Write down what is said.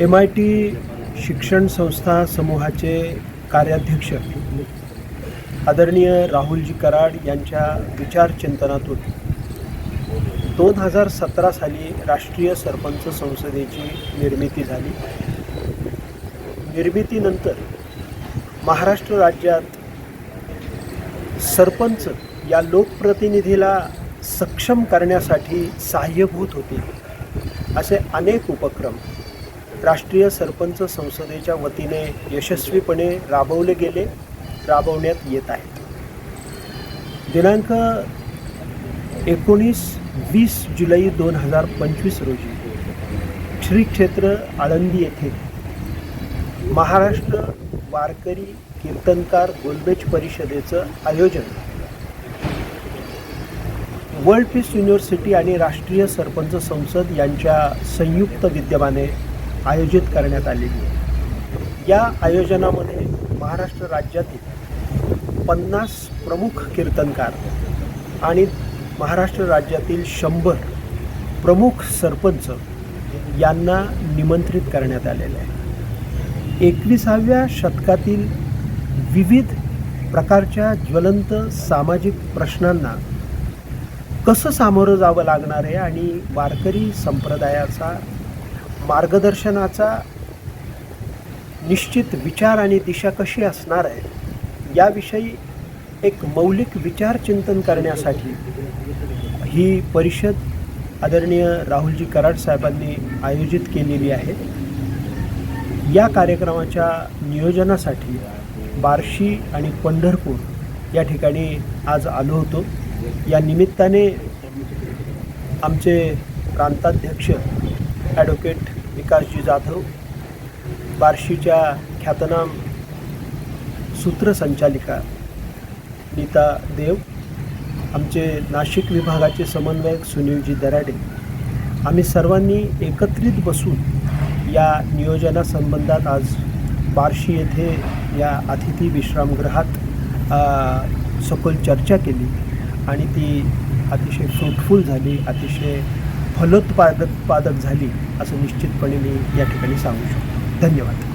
M I T शिक्षण संस्था समूहाचे कार्याध्यक्ष आदरणीय राहुलजी कराड यांच्या विचारचिंतनातून दोन हजार सतरा साली राष्ट्रीय सरपंच संसदेची निर्मिती झाली. निर्मितीनंतर महाराष्ट्र राज्यात सरपंच या लोकप्रतिनिधीला सक्षम करण्यासाठी सहाय्यभूत होते असे अनेक उपक्रम राष्ट्रीय सरपंच संसदेच्या वतीने यशस्वीपणे राबवले गेले राबवण्यात येत आहे. दिनांक एकोणीस वीस जुलै दोन हजार पंचवीस रोजी श्री क्षेत्र आळंदी येथे महाराष्ट्र वारकरी कीर्तनकार गोलबेज परिषदेचं आयोजन. वर्ल्ड पीस युनिव्हर्सिटी आणि राष्ट्रीय सरपंच संसद यांच्या संयुक्त विद्यमाने आयोजित करण्यात आलेली आहे. या आयोजनामध्ये महाराष्ट्र राज्यातील पन्नास प्रमुख कीर्तनकार आणि महाराष्ट्र राज्यातील शंभर प्रमुख सरपंच यांना निमंत्रित करण्यात आलेलं आहे. एकविसाव्या शतकातील विविध प्रकारच्या ज्वलंत सामाजिक प्रश्नांना कसं सामोरं जावं लागणार आहे आणि वारकरी संप्रदायाचा मार्गदर्शनाचा निश्चित विचार आणि दिशा कशी असणार आहे याविषयी एक मौलिक विचार चिंतन करण्यासाठी ही परिषद आदरणीय राहुलजी कराड साहेबांनी आयोजित केलेली आहे. या कार्यक्रमाच्या नियोजनासाठी बार्शी आणि पंढरपूर या ठिकाणी आज आलो होतो. या निमित्ताने आमचे प्रांताध्यक्ष ॲडव्होकेट विकासजी जाधव बार्शीच्या ख्यातनाम सूत्रसंचालिका नीता देव आमचे नाशिक विभागाचे समन्वयक सुनीलजी दराडे. आम्ही सर्वांनी एकत्रित बसून या नियोजनासंबंधात आज बार्शी येथे या अतिथी विश्रामगृहात सखोल चर्चा केली आणि ती अतिशय फ्रुटफुल झाली अतिशय फलोत्पादक पादक झाली असं निश्चितपणे मी या ठिकाणी सांगू शकतो. धन्यवाद.